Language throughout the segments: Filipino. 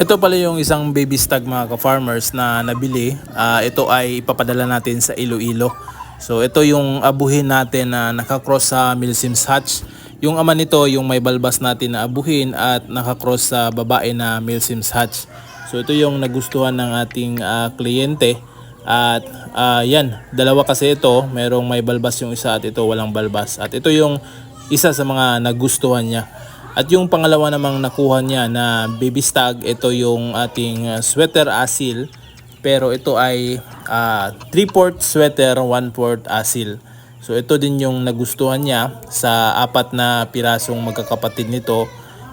Ito pala yung isang baby stag mga ka-farmers na nabili. Ah, ito ay ipapadala natin sa Iloilo. So ito yung abuhin natin na nakakross sa Milsim's Hatch. Yung ama nito yung may balbas natin na abuhin at nakakross sa babae na Milsim's Hatch. So ito yung nagustuhan ng ating ah, kliyente. At ah, yan, dalawa kasi ito. Merong may balbas yung isa at ito walang balbas. At ito yung isa sa mga nagustuhan niya. At yung pangalawa namang nakuha niya na baby stag, ito yung ating uh, sweater asil. Pero ito ay 3-port sweater, 1-port asil. So ito din yung nagustuhan niya sa apat na pirasong magkakapatid nito.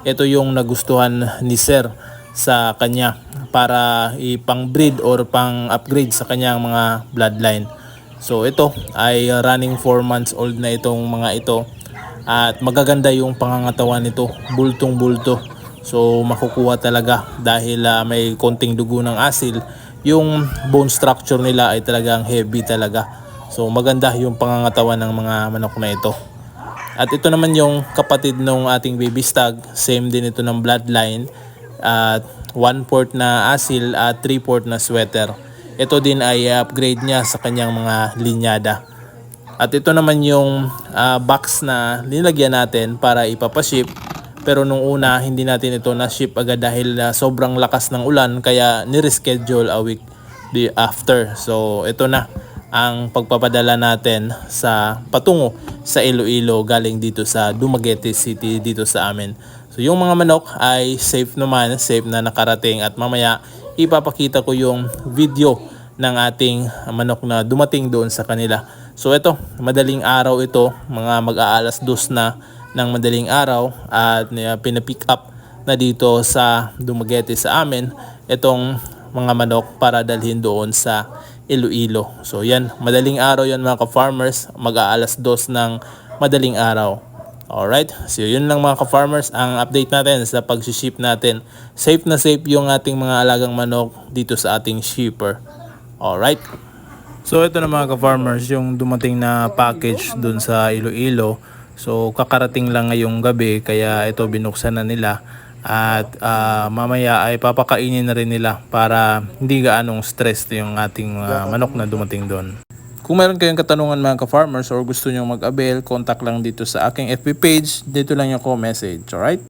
Ito yung nagustuhan ni Sir sa kanya para ipang breed or pang upgrade sa kanyang mga bloodline. So ito ay running 4 months old na itong mga ito at magaganda yung pangangatawan nito, bultong bulto. So makukuha talaga dahil ah, may konting dugo ng asil, yung bone structure nila ay talagang heavy talaga. So maganda yung pangangatawan ng mga manok na ito. At ito naman yung kapatid ng ating baby stag, same din ito ng bloodline. At one port na asil at three port na sweater. Ito din ay upgrade niya sa kanyang mga linyada. At ito naman yung ah, box na nilagyan natin para ipapaship. Pero nung una, hindi natin ito na-ship agad dahil ah, sobrang lakas ng ulan kaya nireschedule a week the after. So ito na ang pagpapadala natin sa patungo sa Iloilo galing dito sa Dumaguete City dito sa amin. So yung mga manok ay safe naman, safe na nakarating at mamaya ipapakita ko yung video ng ating manok na dumating doon sa kanila. So ito, madaling araw ito, mga mag-aalas dos na ng madaling araw at uh, pinapick up na dito sa Dumaguete sa amin itong mga manok para dalhin doon sa Iloilo. So yan, madaling araw yan mga ka-farmers, mag-aalas dos ng madaling araw. Alright, so yun lang mga ka-farmers ang update natin sa pag-ship natin. Safe na safe yung ating mga alagang manok dito sa ating shipper. Alright. So ito na mga ka-farmers, yung dumating na package dun sa Iloilo. So kakarating lang ngayong gabi kaya ito binuksan na nila. At ah, mamaya ay papakainin na rin nila para hindi gaanong stress yung ating ah, manok na dumating doon. Kung meron kayong katanungan mga ka-farmers or gusto nyo mag-avail, contact lang dito sa aking FB page. Dito lang yung ko message, alright?